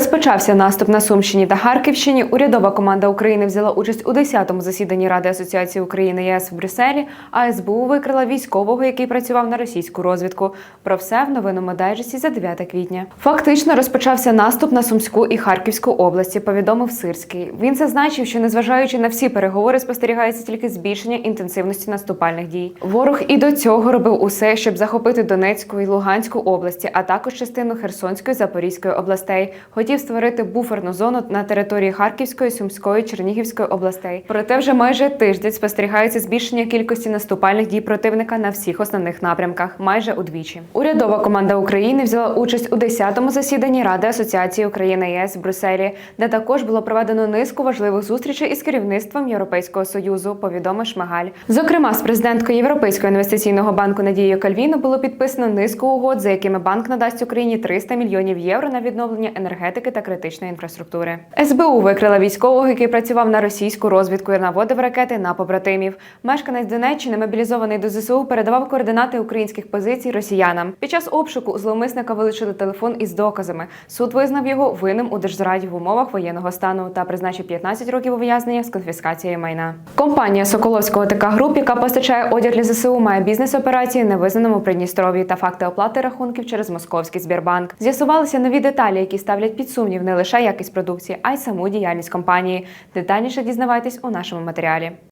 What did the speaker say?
Розпочався наступ на Сумщині та Харківщині. Урядова команда України взяла участь у 10-му засіданні Ради Асоціації України ЄС в Брюсселі. А СБУ викрила військового, який працював на російську розвідку. Про все в новинному дайджесті за 9 квітня. Фактично розпочався наступ на Сумську і Харківську області. Повідомив Сирський. Він зазначив, що незважаючи на всі переговори, спостерігається тільки збільшення інтенсивності наступальних дій. Ворог і до цього робив усе, щоб захопити Донецьку і Луганську області, а також частину Херсонської Запорізької областей. Хотів створити буферну зону на території Харківської, Сумської, Чернігівської областей. Проте вже майже тиждень спостерігається збільшення кількості наступальних дій противника на всіх основних напрямках, майже удвічі. Урядова команда України взяла участь у 10-му засіданні Ради Асоціації України ЄС в Брюсселі, де також було проведено низку важливих зустрічей із керівництвом Європейського союзу. Повідомив Шмигаль. Зокрема, з президенткою Європейського інвестиційного банку Надією Кальвіно було підписано низку угод, за якими банк надасть Україні 300 мільйонів євро на відновлення енергетики та критичної інфраструктури. СБУ викрила військового, який працював на російську розвідку і наводив ракети на побратимів. Мешканець Донеччини, мобілізований до ЗСУ, передавав координати українських позицій росіянам. Під час обшуку зловмисника вилучили телефон із доказами. Суд визнав його винним у держзраді в умовах воєнного стану та призначив 15 років ув'язнення з конфіскацією майна. Компанія Соколовського ТК Груп, яка постачає одяг для ЗСУ, має бізнес-операції на визнаному Придністров'ї та факти оплати рахунків через московський Збірбанк. З'ясувалися нові деталі, які ставлять під сумнів не лише якість продукції, а й саму діяльність компанії. Детальніше дізнавайтесь у нашому матеріалі.